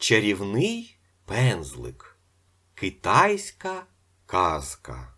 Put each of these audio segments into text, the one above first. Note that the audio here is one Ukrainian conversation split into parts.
Чарівний пензлик. Китайська казка.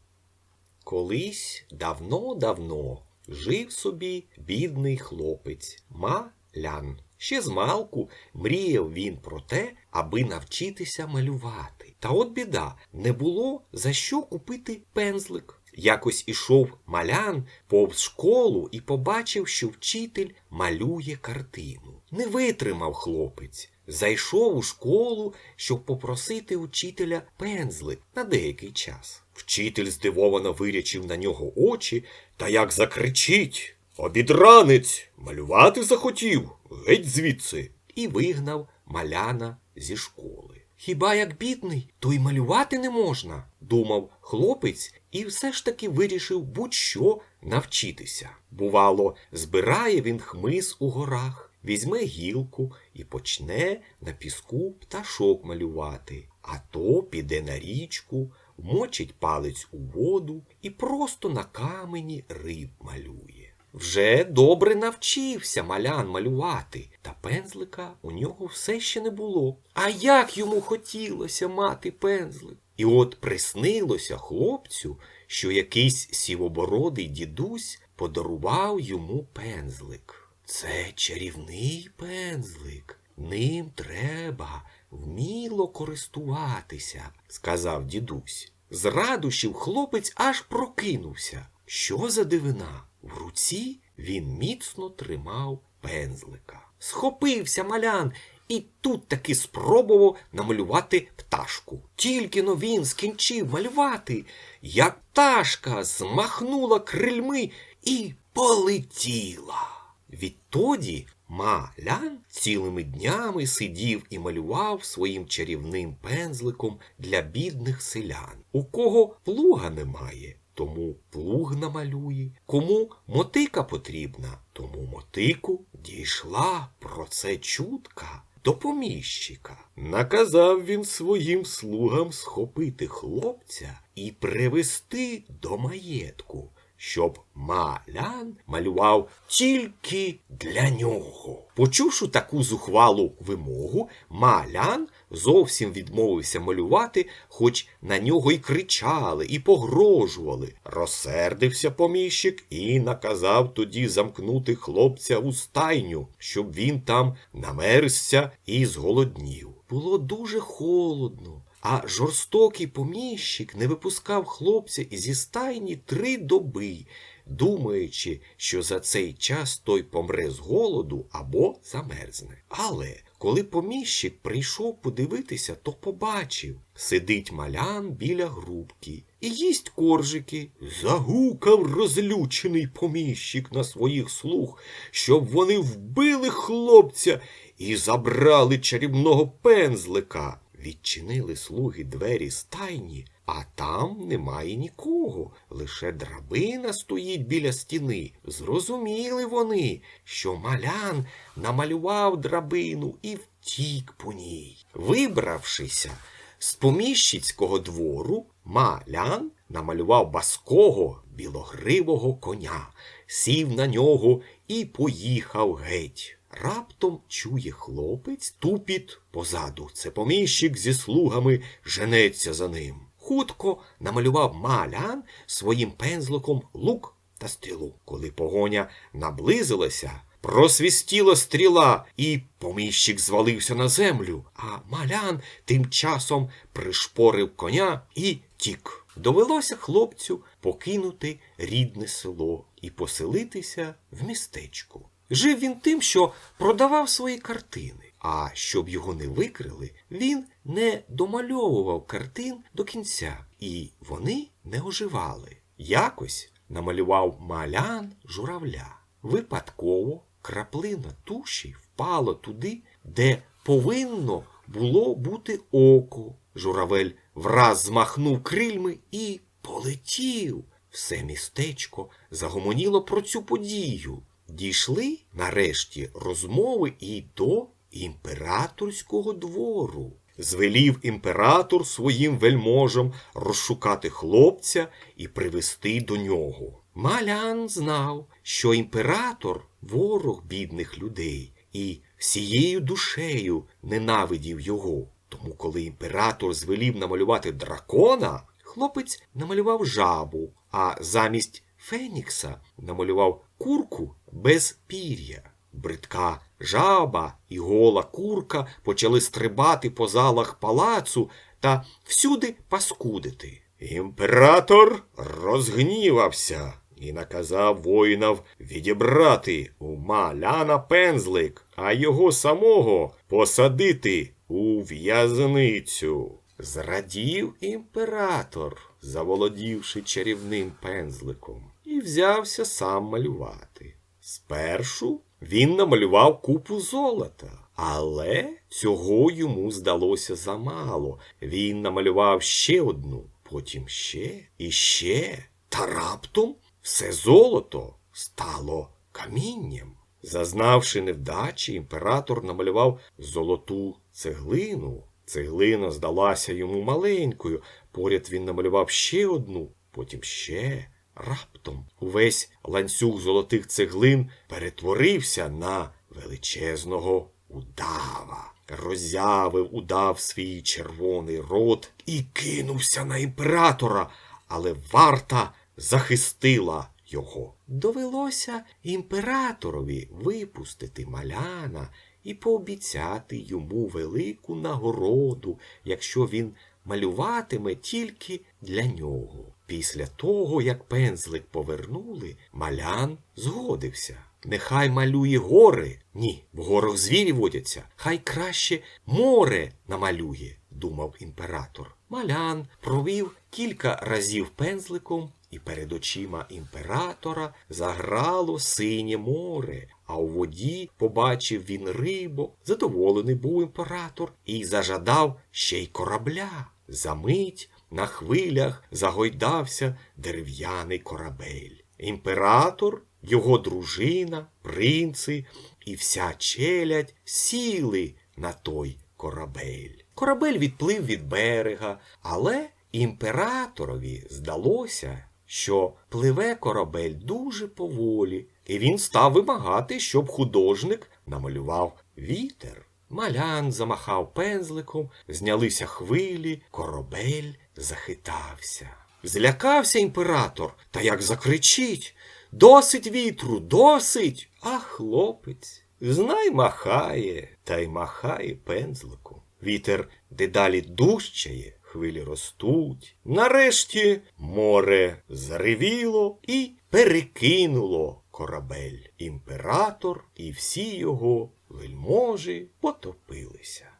Колись давно-давно жив собі бідний хлопець Малян. Ще з малку мріяв він про те, аби навчитися малювати. Та от біда, не було за що купити пензлик. Якось ішов малян повз школу і побачив, що вчитель малює картину. Не витримав хлопець. Зайшов у школу, щоб попросити учителя пензлик на деякий час. Вчитель здивовано вирячив на нього очі та як закричить Обідранець! Малювати захотів, геть звідси. І вигнав маляна зі школи. Хіба як бідний, то й малювати не можна, думав хлопець і все ж таки вирішив будь-що навчитися. Бувало, збирає він хмиз у горах, візьме гілку і почне на піску пташок малювати, а то піде на річку, вмочить палець у воду і просто на камені риб малює. Вже добре навчився малян малювати, та пензлика у нього все ще не було. А як йому хотілося мати пензлик? І от приснилося хлопцю, що якийсь сівобородий дідусь подарував йому пензлик. Це чарівний пензлик. Ним треба вміло користуватися, сказав дідусь. З радощів хлопець аж прокинувся. Що за дивина? В руці він міцно тримав пензлика. Схопився малян і тут таки спробував намалювати пташку. Тільки но він скінчив малювати, як пташка змахнула крильми і полетіла. Відтоді малян цілими днями сидів і малював своїм чарівним пензликом для бідних селян, у кого плуга немає. Тому плуг намалює, кому мотика потрібна, тому мотику дійшла про це чутка до поміщика. Наказав він своїм слугам схопити хлопця і привести до маєтку, щоб малян малював тільки для нього. Почувши таку зухвалу вимогу, малян зовсім відмовився малювати, хоч на нього й кричали, і погрожували. Розсердився поміщик і наказав тоді замкнути хлопця у стайню, щоб він там намерзся і зголоднів. Було дуже холодно. А жорстокий поміщик не випускав хлопця зі стайні три доби, думаючи, що за цей час той помре з голоду або замерзне. Але коли поміщик прийшов подивитися, то побачив сидить малян біля грубки і їсть коржики. Загукав розлючений поміщик на своїх слуг, щоб вони вбили хлопця і забрали чарівного пензлика. Відчинили слуги двері стайні, а там немає нікого, лише драбина стоїть біля стіни. Зрозуміли вони, що малян намалював драбину і втік по ній. Вибравшися з поміщицького двору, малян намалював баского білогривого коня, сів на нього і поїхав геть. Раптом чує хлопець тупіт позаду. Це поміщик зі слугами женеться за ним. Хутко намалював малян своїм пензликом лук та стрілу. Коли погоня наблизилася, просвістіла стріла, і поміщик звалився на землю, а малян тим часом пришпорив коня і тік. Довелося хлопцю покинути рідне село і поселитися в містечку. Жив він тим, що продавав свої картини. А щоб його не викрили, він не домальовував картин до кінця, і вони не оживали. Якось намалював малян журавля. Випадково краплина туші впала туди, де повинно було бути око. Журавель враз змахнув крильми і полетів. Все містечко загомоніло про цю подію. Дійшли нарешті розмови і до імператорського двору. Звелів імператор своїм вельможам розшукати хлопця і привести до нього. Малян знав, що імператор ворог бідних людей, і всією душею ненавидів його. Тому, коли імператор звелів намалювати дракона, хлопець намалював жабу, а замість Фенікса намалював курку без пір'я. Бридка жаба і гола курка почали стрибати по залах палацу та всюди паскудити. Імператор розгнівався і наказав воїнам відібрати у маляна пензлик, а його самого посадити у в'язницю. Зрадів імператор, заволодівши чарівним пензликом, взявся сам малювати. Спершу він намалював купу золота, але цього йому здалося замало. Він намалював ще одну, потім ще і ще. Та раптом все золото стало камінням. Зазнавши невдачі, імператор намалював золоту цеглину. Цеглина здалася йому маленькою. Поряд він намалював ще одну, потім ще. Раптом увесь ланцюг золотих цеглин перетворився на величезного удава. Роззявив удав свій червоний рот і кинувся на імператора, але варта захистила його. Довелося імператорові випустити маляна і пообіцяти йому велику нагороду, якщо він малюватиме тільки для нього. Після того, як пензлик повернули, малян згодився. Нехай малює гори. Ні, в горах звірі водяться. Хай краще море намалює, думав імператор. Малян провів кілька разів пензликом, і перед очима імператора заграло синє море, а у воді побачив він рибу. Задоволений був імператор і зажадав ще й корабля. Замить на хвилях загойдався дерев'яний корабель. Імператор, його дружина, принци і вся челядь сіли на той корабель. Корабель відплив від берега, але імператорові здалося, що пливе корабель дуже поволі, і він став вимагати, щоб художник намалював вітер. Малян замахав пензликом, знялися хвилі, корабель захитався. Злякався імператор, та як закричить Досить вітру, досить. А хлопець знай махає, та й махає пензликом. Вітер дедалі дужчає, хвилі ростуть. Нарешті море заревіло і перекинуло корабель. Імператор і всі його вельможі потопилися.